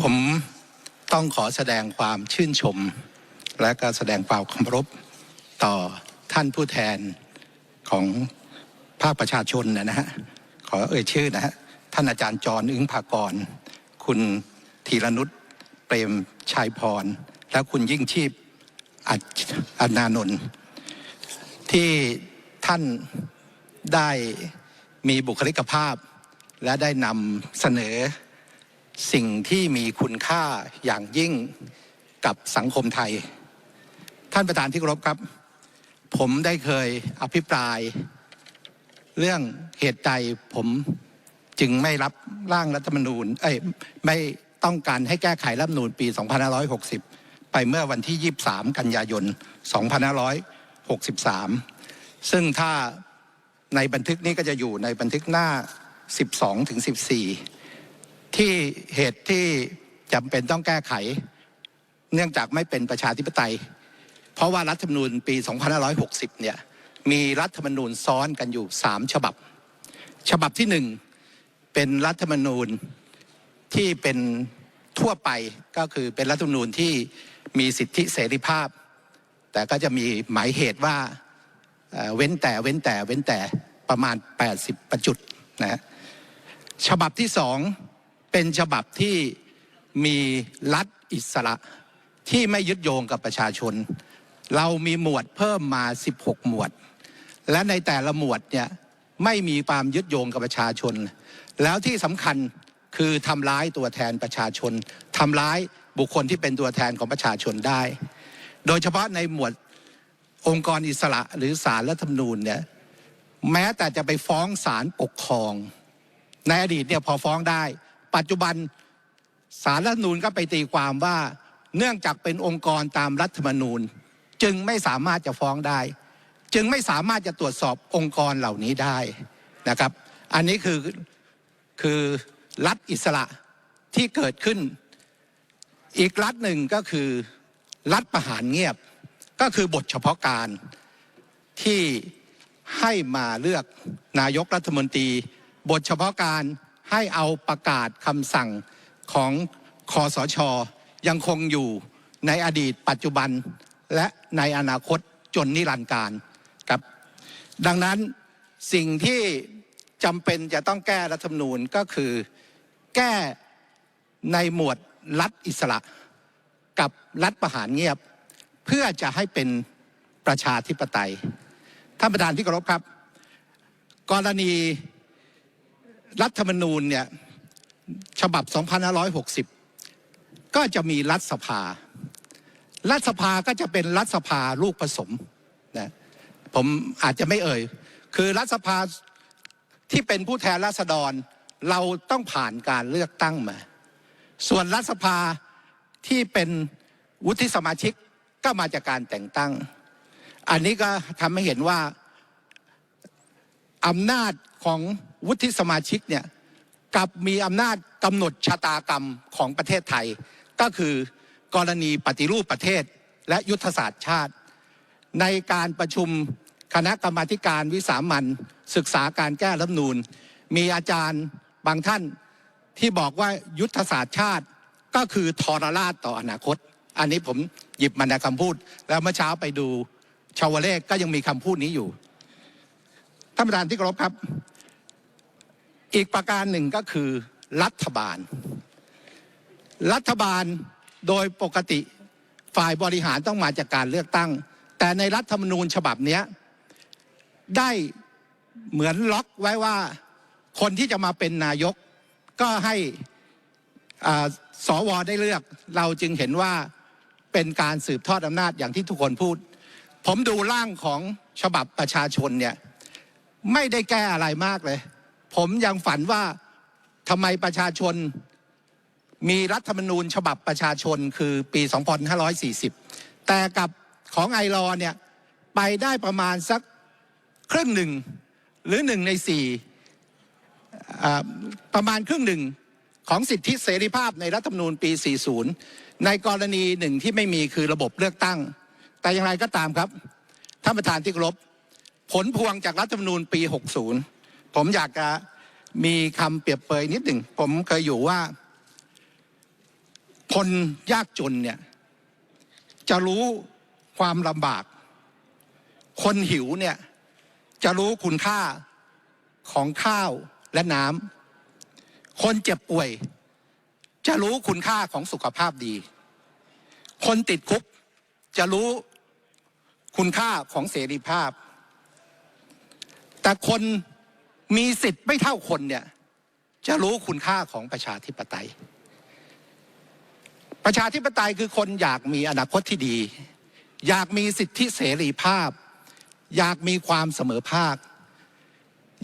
ผมต้องขอแสดงความชื่นชม และก็แสดงความเคารพต่อท่านผู้แทนของภาคประชาชนนะฮะขอเอ่ยชื่อนะฮะท่านอาจารย์จรอึ้งภากร คุณธีรนุชเปรมชัยพร และคุณยิ่งชีพอัอนนานนท์ที่ท่านได้มีบุคลิกภาพและได้นำเสนอ สิ่งที่มีคุณค่าอย่างยิ่งกับสังคมไทย ท่านประธานที่เคารพครับ ผมได้เคยอภิปราย เรื่องเหตุใดผมจึงไม่รับร่างรัฐธรรมนูญเอ้ยไม่ต้องการให้แก้ไขรัฐธรรมนูญปี 2560 ไปเมื่อวันที่ 23 กันยายน 2563 ซึ่งถ้าในบันทึกนี้ก็จะอยู่ในบันทึกหน้า 12ถึง14 ที่เหตุที่จำเป็นต้องแก้ไข เนื่องจากไม่เป็นประชาธิปไตย เพราะว่ารัฐธรรมนูญปี 2560 เนี่ยมีรัฐธรรมนูญซ้อนกันอยู่ 3 ฉบับ ฉบับที่หนึ่งเป็นรัฐธรรมนูญที่เป็นทั่วไปก็คือเป็นรัฐธรรมนูญที่มีสิทธิเสรีภาพ แต่ก็จะมีหมายเหตุว่าเว้นแต่เว้นแต่เว้นแต่ประมาณ 80 ประจุดนะฮะฉบับที่สอง เป็นฉบับที่มีรัฐอิสระที่ไม่ยึดโยงกับประชาชน เรามีหมวดเพิ่มมา 16 หมวด และในแต่ละหมวดเนี่ยไม่มีความยึดโยงกับประชาชน แล้วที่สำคัญคือทำร้ายตัวแทนประชาชนทำร้ายบุคคลที่เป็นตัวแทนของประชาชนได้ โดยเฉพาะในหมวดองค์กรอิสระหรือศาลรัฐธรรมนูญเนี่ยแม้แต่จะไปฟ้องศาลปกครอง ในอดีตเนี่ยพอฟ้องได้ ปัจจุบันสารรัฐมนูญก็ไปตีความว่าเนื่องจากเป็นองค์กรตามรัฐมนูญจึงไม่สามารถจะฟ้องได้ จึงไม่สามารถจะตรวจสอบองค์กรเหล่านี้ได้นะครับ อันนี้คือคือรัฐอิสระที่เกิดขึ้น อีกรัฐหนึ่งก็คือรัฐประหารเงียบ ก็คือบทเฉพาะการที่ให้มาเลือกนายกรัฐมนตรี บทเฉพาะการ ให้เอาประกาศคำสั่งของคอสชยังคงอยู่ในอดีตปัจจุบันและในอนาคตจนนิรันดร์การครับ ดังนั้นสิ่งที่จำเป็นจะต้องแก้รัฐธรรมนูญก็คือ แก้ในหมวดรัฐอิสระ กับรัฐประหารเงียบ เพื่อจะให้เป็นประชาธิปไตยท่านประธานที่เคารพครับ กรณี รัฐธรรมนูญเนี่ยฉบับ 2560 ก็จะมีรัฐสภา รัฐสภาก็จะเป็นรัฐสภาลูกผสมนะผมอาจจะไม่เอ่ย คือรัฐสภาที่เป็นผู้แทนราษฎร เราต้องผ่านการเลือกตั้งมา ส่วนรัฐสภาที่เป็นวุฒิสมาชิกก็มาจากการแต่งตั้ง อันนี้ก็ทำให้เห็นว่า อำนาจของวุฒิสมาชิกเนี่ยกลับมีอำนาจกำหนดชะตากรรมของประเทศไทย ก็คือกรณีปฏิรูปประเทศและยุทธศาสตร์ชาติ ในการประชุมคณะกรรมาธิการวิสามันศึกษาการแก้รัฐนูญมีอาจารย์บางท่านที่บอกว่ายุทธศาสตร์ชาติก็คือทรราชต่ออนาคต อันนี้ผมหยิบมาในคำพูด แล้วเมื่อเช้าไปดูชาวเลขก็ยังมีคำพูดนี้อยู่ ท่านประธานที่เคารพครับ อีกประการหนึ่งก็คือรัฐบาล รัฐบาลโดยปกติฝ่ายบริหารต้องมาจากการเลือกตั้ง แต่ในรัฐธรรมนูญฉบับนี้ได้เหมือนล็อกไว้ว่าคนที่จะมาเป็นนายก ก็ให้อ่าสวได้เลือก เราจึงเห็นว่าเป็นการสืบทอดอำนาจอย่างที่ทุกคนพูด ผมดูร่างของฉบับประชาชนเนี่ย ไม่ได้แก้อะไรมากเลย ผมยังฝันว่าทำไมประชาชนมีรัฐธรรมนูญฉบับประชาชนคือปี 2540 แต่กับของไอรอเนี่ยไปได้ประมาณสักครึ่งหนึ่งหรือหนึ่งในสี่ประมาณครึ่งหนึ่งของสิทธิเสรีภาพในรัฐธรรมนูญปี 40 ในกรณีหนึ่งที่ไม่มีคือระบบเลือกตั้ง แต่อย่างไรก็ตามครับ ท่านประธานที่เคารพ ผลพวงจากรัฐธรรมนูญปี 60 ผมอยากจะมีคำเปรียบเปรยนิดหนึ่ง ผมเคยอยู่ว่า คนยากจนเนี่ย จะรู้ความลำบาก คนหิวเนี่ย จะรู้คุณค่าของข้าวและน้ำคนเจ็บป่วย จะรู้คุณค่าของสุขภาพดี คนติดคุกจะรู้คุณค่าของเสรีภาพ แต่คนมีสิทธิ์ไม่เท่าคนเนี่ยจะรู้คุณค่าของประชาธิปไตย ประชาธิปไตยคือคนอยากมีอนาคตที่ดี อยากมีสิทธิเสรีภาพ อยากมีความเสมอภาค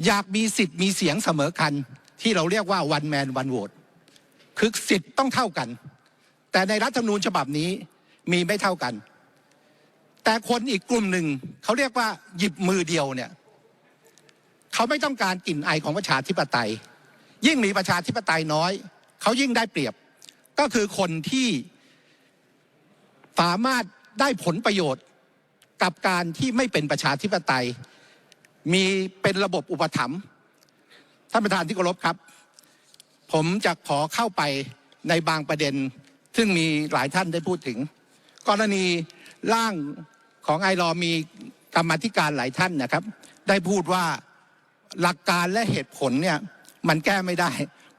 อยากมีสิทธิ์มีเสียงเสมอกัน ที่เราเรียกว่า one man one vote คือสิทธิ์ต้องเท่ากัน แต่ในรัฐธรรมนูญฉบับนี้มีไม่เท่ากัน แต่คนอีกกลุ่มหนึ่งเขาเรียกว่าหยิบมือเดียวเนี่ย เขาไม่ต้องการกลิ่นไอของประชาธิปไตย ยิ่งมีประชาธิปไตยน้อย เขายิ่งได้เปรียบ ก็คือคนที่สามารถได้ผลประโยชน์กับการที่ไม่เป็นประชาธิปไตย มีเป็นระบบอุปถัมภ์ท่านประธานที่เคารพครับ ผมจะขอเข้าไปในบางประเด็น ซึ่งมีหลายท่านได้พูดถึง กรณีร่างของไอรอมีกรรมธิการหลายท่านนะครับ ได้พูดว่า หลักการและเหตุผลเนี่ยมันแก้ไม่ได้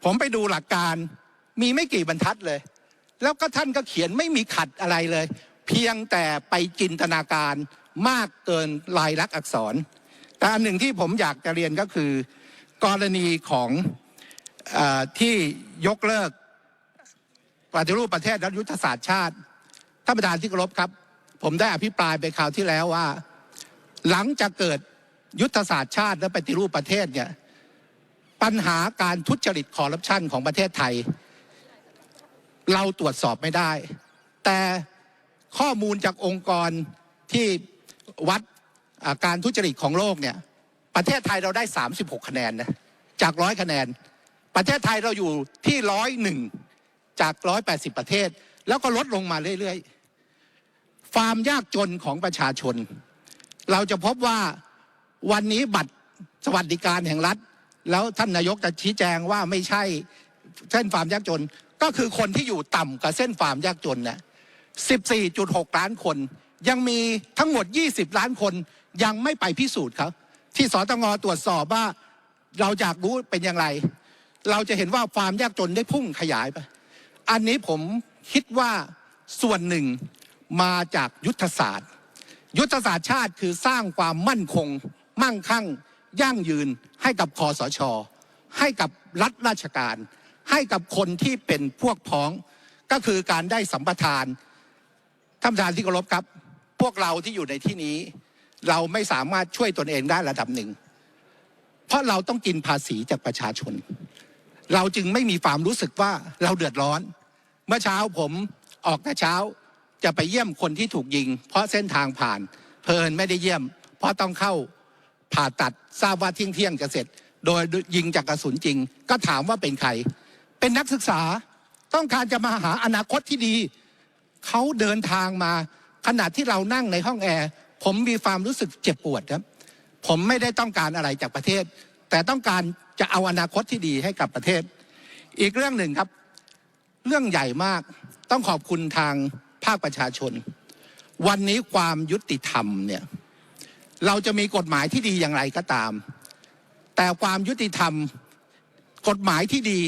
ผมไปดูหลักการมีไม่กี่บรรทัดเลย แล้วก็ท่านก็เขียนไม่มีขัดอะไรเลย เพียงแต่ไปจินตนาการมากเกินลายลักษณ์อักษร แต่อันหนึ่งที่ผมอยากจะเรียนก็คือ กรณีของอที่ยกเลิกปฏิรูปประเทศและยุทธศาสตร์ชาติท่านประธานที่เคารพครับ ผมได้อภิปรายไปคราวที่แล้วว่า หลังจากเกิด ยุทธศาสตร์ชาติและปฏิรูปประเทศเนี่ยปัญหาการทุจริตคอร์รัปชันของประเทศไทย เราตรวจสอบไม่ได้ แต่ข้อมูลจากองค์กรที่วัดการทุจริตของโลกเนี่ยประเทศไทยเราได้ 36 คะแนนนะจากร้อยคะแนน ประเทศไทยเราอยู่ที่ร้อยหนึ่งจากร้อยแปดสิบประเทศ แล้วก็ลดลงมาเรื่อยๆความยากจนของประชาชน เราจะพบว่า วันนี้บัตรสวัสดิการแห่งรัฐ แล้วท่านนายกจะชี้แจงว่าไม่ใช่เส้นความยากจน ก็คือคนที่อยู่ต่ำกว่าเส้นความยากจนนะ14.6 ล้านคน ยังมีทั้งหมด 20 ล้านคนยังไม่ไปพิสูจน์ครับ ที่สตงตรวจสอบว่าเราอยากรู้เป็นอย่างไร เราจะเห็นว่าความยากจนได้พุ่งขยายไป อันนี้ผมคิดว่าส่วนหนึ่งมาจากยุทธศาสตร์ ยุทธศาสตร์ชาติคือสร้างความมั่นคง มั่งคั่งยั่งยืนให้กับคอสช ให้กับรัฐราชการ ให้กับคนที่เป็นพวกพ้อง ก็คือการได้สัมปทานท่านประธานที่เคารพครับ พวกเราที่อยู่ในที่นี้ เราไม่สามารถช่วยตนเองได้ระดับหนึ่ง เพราะเราต้องกินภาษีจากประชาชน เราจึงไม่มีความรู้สึกว่าเราเดือดร้อน เมื่อเช้าผมออกแต่เช้าจะไปเยี่ยมคนที่ถูกยิง เพราะเส้นทางผ่าน เพลินไม่ได้เยี่ยม เพราะต้องเข้า ผ่าตัดทราบว่าเที่ยงเที่ยงจะเสร็จ โดยยิงจากกระสุนจริง ก็ถามว่าเป็นใคร เป็นนักศึกษาต้องการจะมาหาอนาคตที่ดี เขาเดินทางมาขณะที่เรานั่งในห้องแอร์ผมมีความรู้สึกเจ็บปวดครับ ผมไม่ได้ต้องการอะไรจากประเทศ แต่ต้องการจะเอาอนาคตที่ดีให้กับประเทศ อีกเรื่องหนึ่งครับ เรื่องใหญ่มากต้องขอบคุณทางภาคประชาชน วันนี้ความยุติธรรมเนี่ย เราจะมีกฎหมายที่ดีอย่างไรก็ตาม แต่ความยุติธรรมกฎหมายที่ดี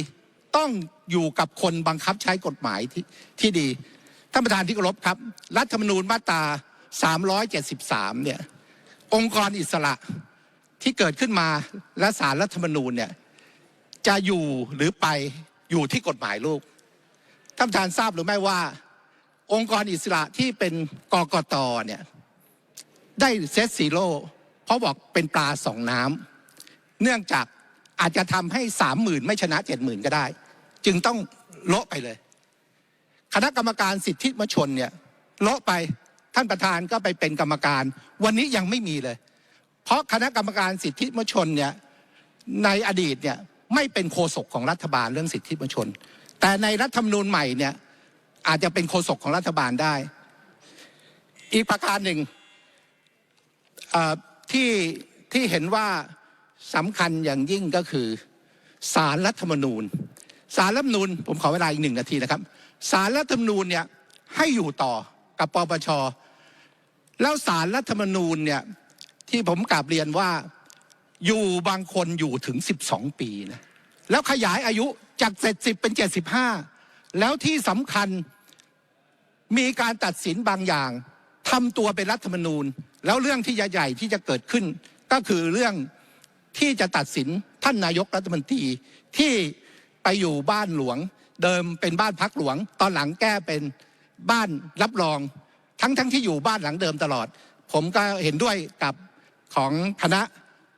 ต้องอยู่กับคนบังคับใช้กฎหมายที่ที่ดีท่านประธานที่เคารพครับ รัฐธรรมนูญมาตรา 373 เนี่ย องค์กรอิสระที่เกิดขึ้นมาและสารรัฐธรรมนูญเนี่ยจะอยู่หรือไปอยู่ที่กฎหมายลูกท่านประธานทราบหรือไม่ว่า องค์กรอิสระที่เป็นกกตเนี่ย ได้เซตซีโร่เพราะบอกเป็นปลาสองน้ำเนื่องจากอาจจะทำให้สามหมื่นไม่ชนะเจ็ดหมื่นก็ได้ จึงต้องโละไปเลย คณะกรรมการสิทธิมชนเนี่ยโละไปท่านประธานก็ไปเป็นกรรมการ วันนี้ยังไม่มีเลย เพราะคณะกรรมการสิทธิมชนเนี่ยในอดีตเนี่ยไม่เป็นโฆษกของรัฐบาลเรื่องสิทธิมชน แต่ในรัฐธรรมนูญใหม่เนี่ยอาจจะเป็นโฆษกของรัฐบาลได้ อีกประการหนึ่ง ที่ที่เห็นว่าสำคัญอย่างยิ่งก็คือสารรัฐธรรมนูญสารรัฐมนูญผมขอเวลาอีกหนึ่งนาทีนะครับสารรัฐธรรมนูญเนี่ยให้อยู่ต่อกับปปชแล้วสารรัฐธรรมนูญเนี่ยที่ผมกราบเรียนว่าอยู่บางคนอยู่ถึง 12 ปีนะแล้วขยายอายุจาก70เป็น 75 แล้วที่สำคัญมีการตัดสินบางอย่างทำตัวเป็นรัฐธรรมนูญ แล้วเรื่องที่ใหญ่ๆที่จะเกิดขึ้นก็คือเรื่องที่จะตัดสินท่านนายกรัฐมนตรีที่ไปอยู่บ้านหลวง เดิมเป็นบ้านพักหลวง ตอนหลังแก้เป็นบ้านรับรอง ทั้งทั้งที่อยู่บ้านหลังเดิมตลอด ผมก็เห็นด้วยกับของคณะ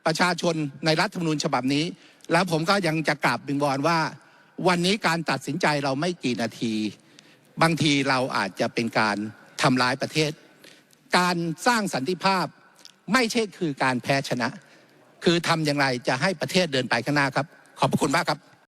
ประชาชนในรัฐธรรมนูญฉบับนี้ แล้วผมก็ยังจะกราบบิงบอลว่า วันนี้การตัดสินใจเราไม่กี่นาที บางทีเราอาจจะเป็นการทำร้ายประเทศ การสร้างสันติภาพไม่ใช่คือการแพ้ชนะคือทำอย่างไรจะให้ประเทศเดินไปข้างหน้าครับขอบพระคุณมากครับ